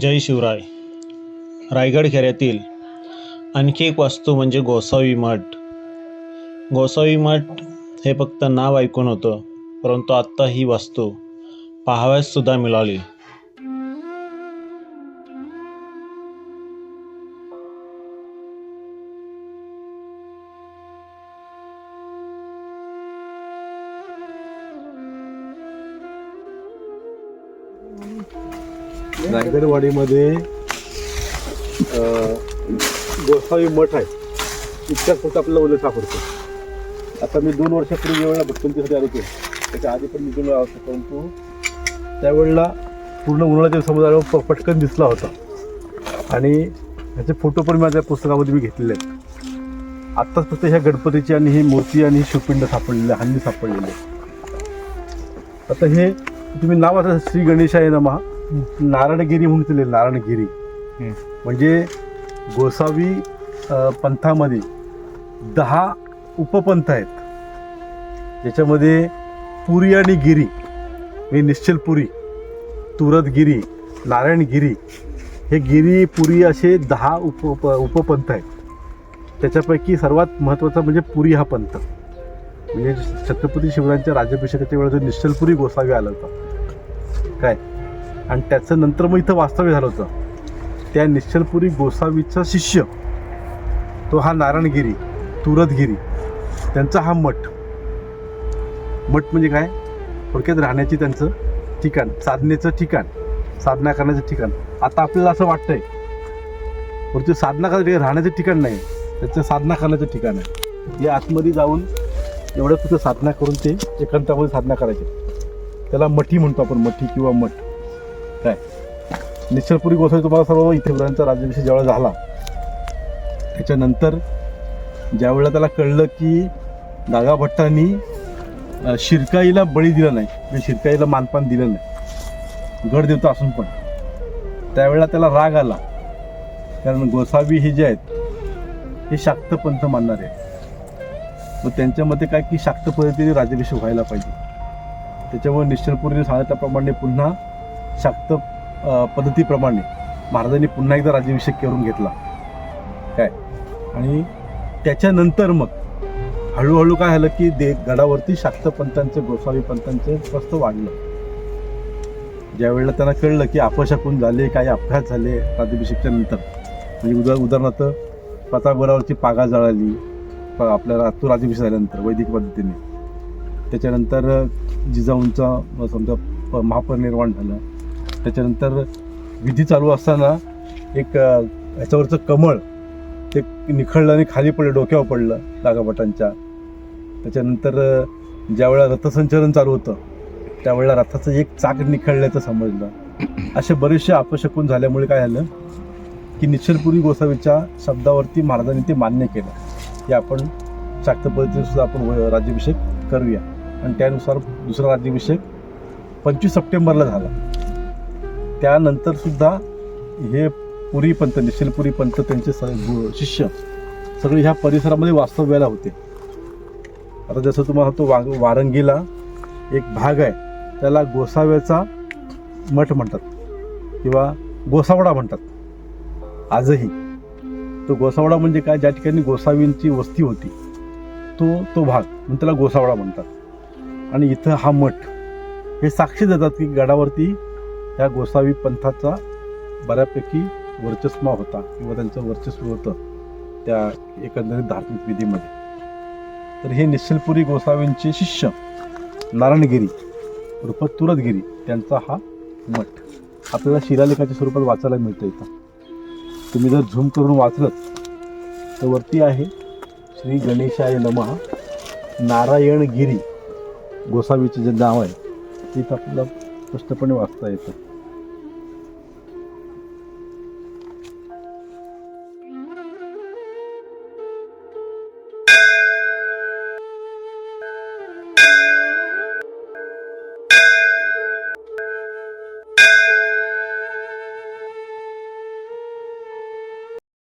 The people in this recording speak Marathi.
जय शिवराय. रायगड खेऱ्यातील आणखी एक वास्तू म्हणजे गोसावी मठ. गोसावी मठ हे फक्त नाव ऐकून होतं परंतु आत्ता ही वास्तू पाहाव्यास सुद्धा मिळाली. रायगडवाडीमध्ये गोसावी मठ आहे. इतक्याच फक्त आपल्याला उल्लेख सापडतो. आता मी दोन वर्षापूर्वी ज्यावेळेला भटकंतीसाठी आलो होतो त्याच्या आधी पण मी दोन वेळा होतो परंतु त्यावेळेला पूर्ण उन्हाळ्याच्या समुद्रावर प- पटकन दिसला होता. आणि ह्याचे फोटो पण माझ्या पुस्तकामध्ये मी घेतलेले आहेत. आत्ताच फक्त ह्या गणपतीची आणि ही मूर्ती आणि ही शिवपिंड सापडलेली आहे, हल्ली सापडलेली आता हे तुम्ही नाव आता श्री गणेशाय नमा. नारायणगिरी म्हणून दिले नारायणगिरी म्हणजे गोसावी पंथामध्ये दहा उपपंथ आहेत. ज्याच्यामध्ये पुरी आणि गिरी म्हणजे निश्चलपुरी तुरतगिरी नारायणगिरी हे गिरी पुरी असे दहा उप उप उपपंथ आहेत. त्याच्यापैकी सर्वात महत्त्वाचा म्हणजे पुरी हा पंथ. म्हणजे छत्रपती शिवरायांच्या राज्याभिषेकाच्या वेळेस जो निश्चलपुरी गोसावी आला होता. काय? आणि त्याचं नंतर मग इथं वास्तव्य झालं होतं. त्या निश्चलपुरी गोसावीचा शिष्य तो हा नारायणगिरी तुरतगिरी त्यांचा हा मठ. मठ म्हणजे काय? थोडक्यात राहण्याची त्यांचं ठिकाण साधनेचं ठिकाण साधना करण्याचं ठिकाण. आता आपल्याला असं वाटतंय परंतु साधना करायचं राहण्याचं ठिकाण नाही त्याचं साधना करण्याचं ठिकाण आहे. या आतमध्ये जाऊन एवढं कुठं साधना करून ते एकांतामध्ये साधना करायचे. त्याला मठी म्हणतो आपण मठी किंवा मठ. काय? निश्चलपुरी गोसावी तुम्हाला सर्व इथे वरांचा राज्याभिषेक ज्यावेळेला झाला त्याच्यानंतर ज्यावेळेला त्याला कळलं की नागा भट्टांनी शिरकाईला बळी दिला नाही म्हणजे शिरकाईला मानपान दिलं नाही. गड देवता असून पण. त्यावेळेला त्याला राग आला. कारण गोसावी हे जे आहेत हे शाक्त पंथ मानणारे आहेत. मग त्यांच्यामध्ये काय की शाक्त पद्धतीने राज्याभिषेक व्हायला पाहिजे. त्याच्यामुळे निश्चलपुरीने सांगितल्याप्रमाणे पुन्हा शाक्त पद्धतीप्रमाणे महाराजांनी पुन्हा एकदा राज्याभिषेक करून घेतला. काय? आणि त्याच्यानंतर मग हळूहळू काय झालं की दे गडावरती शाक्त पंतांचं गोसावी पंतांचं स्वस्त वाढलं. ज्यावेळेला त्यांना कळलं की अपशकून झाले काही अपघात झाले राज्याभिषेकच्या नंतर. म्हणजे उदा उदाहरणार्थ प्रतापगडावरची पागा जळाली प- आपल्याला तो राज्याभिषेक झाल्यानंतर वैदिक पद्धतीने. त्याच्यानंतर जिजाऊंचा समजा प- महापरिनिर्वाण झालं. त्याच्यानंतर विधी चालू असताना एक ह्याच्यावरचं कमळ ते निखळलं आणि खाली पडलं डोक्यावर पडलं नागाभटांच्या. त्याच्यानंतर ज्यावेळेला रथसंचलन चालू होतं त्यावेळेला रथाचं एक चाक निखळल्याचं समजलं. असे बरेचसे अपशकून झाल्यामुळे काय झालं की निश्चलपुरी गोसावीच्या शब्दावरती महाराजांनी ते मान्य केलं की आपण शाक्त पद्धतीने सुद्धा आपण व- राज्याभिषेक करूया. आणि त्यानुसार दुसरा राज्याभिषेक पंचवीस सप्टेंबरला झाला. त्यानंतर सुद्धा हे पुरी पंत निश्चलपुरी पंत त्यांचे स शिष्य सगळे ह्या परिसरामध्ये वास्तव्याला होते. आता जसं तुम्हाला तो वांग वारंगीला एक भाग आहे. त्याला गोसाव्याचा मठ म्हणतात किंवा गोसावडा म्हणतात. आजही. तो गोसावडा म्हणजे काय? ज्या ठिकाणी गोसावींची वस्ती होती तो तो भाग. म्हणून त्याला गोसावडा म्हणतात. आणि इथं हा मठ. हे साक्षी देतात की गडावरती ह्या गोसावी पंथाचा बऱ्यापैकी वर्चस्व होता किंवा त्यांचं वर्चस्व होतं त्या एकंदरीत धार्मिक विधीमध्ये. तर हे निश्चलपुरी गोसावींचे शिष्य नारायणगिरी रूप तुरतगिरी त्यांचा हा मठ. आपल्याला शिलालेखाच्या स्वरूपात वाचायला मिळतं इथं. तुम्ही जर झूम करून वाचलं तर वरती आहे श्री गणेशाय नमः नारायणगिरी. गोसावीचं जे नाव आहे तिथं आपल्याला स्पष्टपणे वाचता येतं.